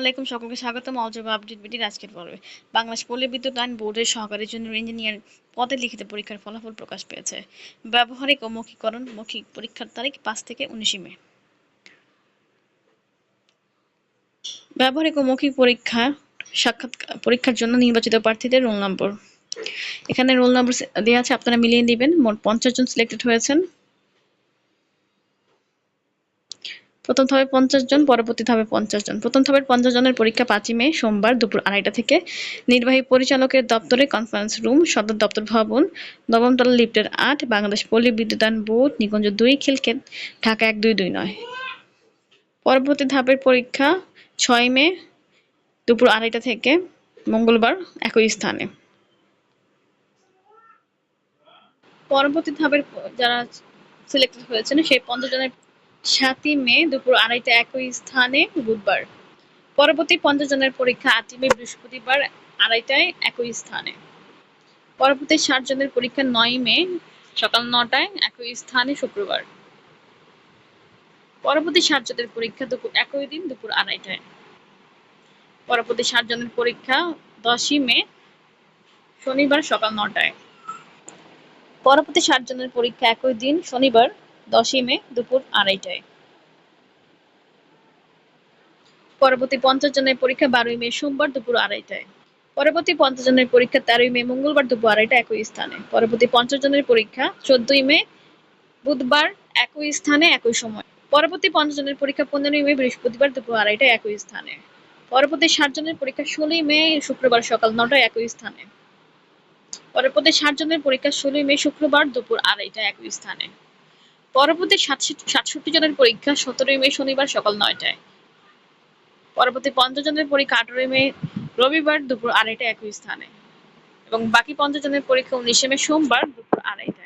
আলাইকুম সকলকে স্বাগতম অলজবা আপডেট বিটির আজকের পর্বে। বাংলাদেশ পল্লী বিদ্যুৎ আইন বোর্ডের সহকারী জুনিয়র ইঞ্জিনিয়ার পদে লিখিত পরীক্ষার ফলাফল প্রকাশ পেয়েছে। ব্যবহারিক ও মৌখিকরণ মৌখিক পরীক্ষার তারিখ পাঁচ থেকে উনিশে মে। ব্যবহারিক ও মৌখিক পরীক্ষা সাক্ষাৎ পরীক্ষার জন্য নির্বাচিত প্রার্থীদের রোল নম্বর। এখানে রোল নম্বর দেওয়া আছে, আপনারা মিলিয়ে দিবেন। মোট পঞ্চাশ জন সিলেক্টেড হয়েছেন। প্রথম ধাপে পঞ্চাশ জন, পরবর্তী ধাপে পঞ্চাশ জন। প্রথম ধাপের পঞ্চাশ জনের পরীক্ষা পাঁচই মে, সোমবার দুপুর আড়াইটা থেকে। নির্বাহী পরিচালকের দপ্তরে কনফারেন্স রুম সদর দপ্তর ভবন নবমতলা লিফটের আট, বাংলাদেশ পল্লী বিদ্যুতায়ন বোর্ড, নিকুঞ্জ দুই, খিলক্ষেত, ঢাকা এক, দুই দুই, নয়। পরবর্তী ধাপের পরীক্ষা ছয় মে, দুপুর আড়াইটা থেকে, মঙ্গলবার একই স্থানে। পরবর্তী ধাপের যারা সিলেক্টেড হয়েছেন, সেই পঞ্চাশ জনের সাতই মে দুপুর আড়াইটা একই স্থানে বুধবার। পরবর্তী পঞ্চাশ জনের পরীক্ষা আটই মে বৃহস্পতিবার আড়াইটায় একই স্থানে। পরবর্তী ষাট জনের পরীক্ষা নয় মে সকাল নটায় একই স্থানে শুক্রবার। পরবর্তী ষাট জনের পরীক্ষা দুপুর একই দিন দুপুর আড়াইটায়। পরবর্তী ষাট জনের পরীক্ষা দশই মে শনিবার সকাল নটায়। পরবর্তী ষাট জনের পরীক্ষা একই দিন শনিবার দশই মে দুপুর আড়াইটায়। পরবর্তী পঞ্চাশ জনের পরীক্ষা বারোই মে সোমবার দুপুর আড়াইটায়। পরবর্তী পঞ্চাশ জনের পরীক্ষা তেরোই মে মঙ্গলবার দুপুর আড়াইটা একই স্থানে। পরবর্তী পঞ্চাশ জনের পরীক্ষা চোদ্দই মে বুধবার একই স্থানে একই সময়। পরবর্তী পঞ্চাশ জনের পরীক্ষা পনেরোই মে বৃহস্পতিবার দুপুর আড়াইটা একই স্থানে। পরবর্তী ষাট জনের পরীক্ষা ষোলোই মে শুক্রবার সকাল নটায় একই স্থানে। পরবর্তী ষাট জনের পরীক্ষা ষোলোই মে শুক্রবার দুপুর আড়াইটা একই স্থানে। পরবর্তী সাতষট্টি জনের পরীক্ষা সতেরোই মে শনিবার সকাল নয়টায়। পরবর্তী পঞ্চাশ জনের পরীক্ষা আঠারোই মে রবিবার দুপুর আড়াইটা একই স্থানে। এবং বাকি পঞ্চাশ জনের পরীক্ষা উনিশে মে সোমবার দুপুর আড়াইটায়।